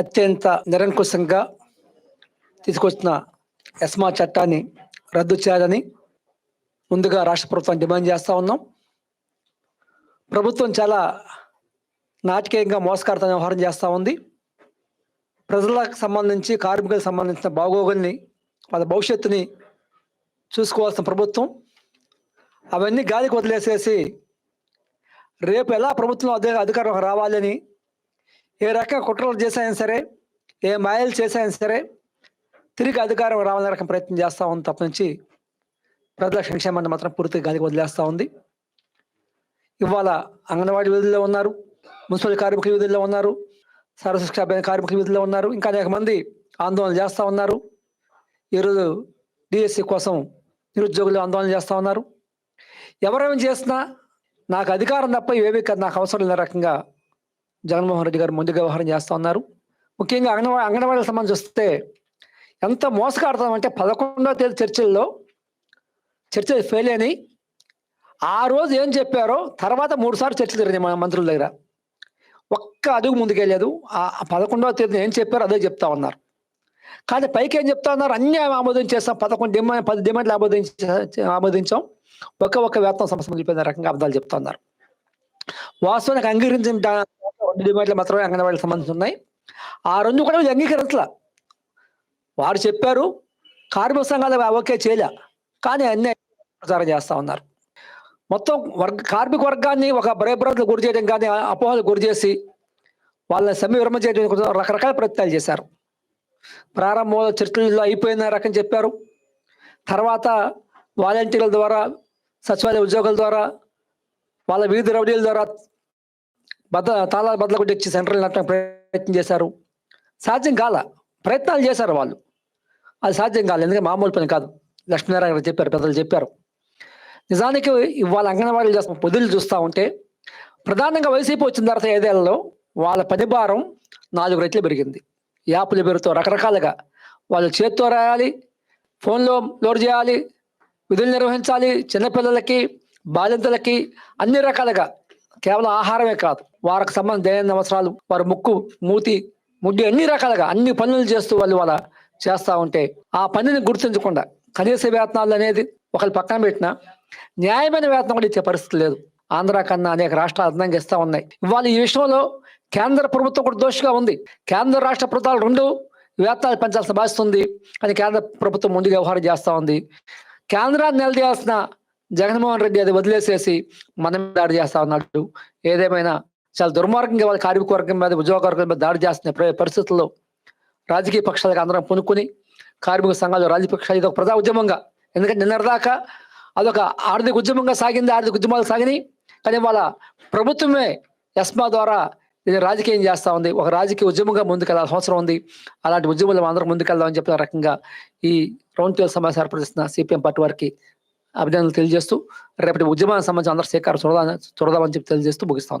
అత్యంత నిరంకుశంగా తీసుకొచ్చిన ఎస్మా చట్టాన్ని రద్దు చేయాలని ముందుగా రాష్ట్ర ప్రభుత్వం డిమాండ్ చేస్తూ ఉన్నాం. ప్రభుత్వం చాలా నాటకీయంగా మోసకరతన వ్యవహారం చేస్తూ ఉంది. ప్రజలకు సంబంధించి కార్మికులకు సంబంధించిన బాగోగుల్ని వాళ్ళ భవిష్యత్తుని చూసుకోవాల్సిన ప్రభుత్వం. అవన్నీ గాలికి వదిలేసేసి రేపు ఎలా ప్రభుత్వం అదే అధికారం రావాలని ఏ రకంగా కుట్రలు చేశాయని సరే ఏ మాయలు చేశాయని సరే తిరిగి అధికారం రావాలని రకం ప్రయత్నం చేస్తూ ఉంది తప్ప నుంచి ప్రజల సంక్షేమాన్ని మాత్రం పూర్తిగా గాలికి వదిలేస్తూ ఉంది. ఇవాళ అంగన్వాడీ విధుల్లో ఉన్నారు మున్సిపల్ కార్మికుల విధుల్లో ఉన్నారు సర్వశిక్ష అభ్యర్థి కార్మికుల విధుల్లో ఉన్నారు ఇంకా అనేక మంది ఆందోళన చేస్తూ ఉన్నారు. ఈరోజు డిఎస్సి కోసం నిరుద్యోగులు ఆందోళన చేస్తూ ఉన్నారు. ఎవరేమి చేసినా నాకు అధికారం తప్ప ఇవేవి నాకు అవసరం లేని రకంగా జగన్మోహన్ రెడ్డి గారు ముందుగా వ్యవహారం చేస్తూ ఉన్నారు. ముఖ్యంగా అంగన్వాడీ అంగన్వాడీకి సంబంధించి వస్తే ఎంత మోసగాడుతామంటే పదకొండవ తేదీ చర్చల్లో చర్చలు ఫెయిల్ అయినాయి. ఆ రోజు ఏం చెప్పారో తర్వాత మూడుసార్లు చర్చలు జరిగినాయి మన మంత్రుల దగ్గర. ఒక్క అడుగు ముందుకెళ్ళలేదు. ఆ ఆ పదకొండవ తేదీన ఏం చెప్పారో అదే చెప్తా ఉన్నారు. కానీ పైకి ఏం చెప్తా ఉన్నారు? అన్ని ఆమోదించేస్తాం పదకొండు డిమాండ్ పది డిమాండ్లు ఆమోదించ. ఆమోదించాం ఒక్క ఒక్క వేతన సంస్థ మిగిలిపోయిన రకంగా అబద్ధాలు చెప్తా ఉన్నారు. వాస్తవానికి అంగీకరించిన రెండు డిమాండ్లు మాత్రమే అంగన్వాడీకి సంబంధించి ఉన్నాయి. ఆ రెండు కూడా వీళ్ళు అంగీకరించలా. వారు చెప్పారు కార్మిక సంఘాలు ఓకే చేయలే కానీ అన్ని ప్రచారం చేస్తా ఉన్నారు. మొత్తం వర్గ కార్మిక వర్గాన్ని ఒక భయభ్రాంతులకు గురి చేయడం కానీ అపోహలు గురి చేసి వాళ్ళని సమ్మె విరమ చేయడం రకరకాల ప్రయత్నాలు చేశారు. ప్రారంభంలో చర్చల్లో అయిపోయిన రకం చెప్పారు. తర్వాత వాలంటీర్ల ద్వారా సచివాలయ ఉద్యోగుల ద్వారా వాళ్ళ వివిధ రౌడీల ద్వారా బద్ద తాళాలు బద్దలు కొట్టి వచ్చి సెంట్రల్ నట్టడం ప్రయత్నం చేశారు. సాధ్యం కాల ప్రయత్నాలు చేశారు వాళ్ళు. అది సాధ్యం కాలేదు ఎందుకంటే మామూలు పని కాదు. లక్ష్మీనారాయణ గారు చెప్పారు పెద్దలు చెప్పారు. నిజానికి ఇవాళ అంగన్వాడీలు చేస్తున్న పొదులు చూస్తూ ఉంటే ప్రధానంగా వైసీపీ వచ్చిన తర్వాత ఐదేళ్ళలో వాళ్ళ పని భారం నాలుగు రెట్లు పెరిగింది. యాప్ల పేరుతో రకరకాలుగా వాళ్ళు చేత్తో రాయాలి ఫోన్లో లోడ్ చేయాలి విధులు నిర్వహించాలి చిన్నపిల్లలకి బాలింతలకి అన్ని రకాలుగా కేవలం ఆహారమే కాదు. వారికి సంబంధించిన దైనందిన అవసరాలు వారి ముక్కు మూతి ముడ్డి అన్ని రకాలుగా అన్ని పనులు చేస్తూ వాళ్ళు వాళ్ళ చేస్తూ ఉంటే ఆ పనిని గుర్తించకుండా కనీస వేతనాలు అనేది ఒకరి పక్కన పెట్టినా న్యాయమైన వేతనం కూడా ఇచ్చే పరిస్థితి లేదు. ఆంధ్ర కన్నా అనేక రాష్ట్రాలు అదనంగా ఇస్తా ఉన్నాయి. ఇవాళ ఈ విషయంలో కేంద్ర ప్రభుత్వం కూడా దోషిగా ఉంది. కేంద్ర రాష్ట్ర ప్రభుత్వాలు రెండు వేతనాలు పెంచాల్సిన బాధ్యత ఉంది. కేంద్ర ప్రభుత్వం ముందు వ్యవహారం చేస్తూ ఉంది. కేంద్రాన్ని నిలదీయాల్సిన జగన్మోహన్ రెడ్డి అది వదిలేసేసి మనం దాడి చేస్తా ఉన్నాడు. ఏదేమైనా చాలా దుర్మార్గంగా వాళ్ళ కార్మిక వర్గం మీద ఉద్యోగ వర్గం మీద దాడి చేస్తున్న పరిస్థితుల్లో రాజకీయ పక్షాలకు అందరం పునుక్కుని కార్మిక సంఘాలు రాజకీయ పక్షాలు ఇది ఒక ప్రజా ఉద్యమంగా. ఎందుకంటే నిన్నటిదాకా అదొక ఆర్థిక ఉద్యమంగా సాగింది ఆర్థిక ఉద్యమాలు సాగినాయి. కానీ వాళ్ళ ప్రభుత్వమే ఎస్మా ద్వారా ఇది రాజకీయం చేస్తూ ఉంది. ఒక రాజకీయ ఉద్యమంగా ముందుకెళ్ళాల్సిన అవసరం ఉంది. అలాంటి ఉద్యమంలో అందరం ముందుకెళ్దామని చెప్పిన రకంగా ఈ రౌండ్ టేబుల్ సమావేశం ఏర్పడిస్తున్న సిపిఎం పార్టీ వారికి అభినందనలు తెలియజేస్తూ రేపటి ఉద్యమానికి సంబంధించి అందరూ సేకారం చూడదా చూడదామని చెప్పి తెలియజేస్తూ ముగిస్తా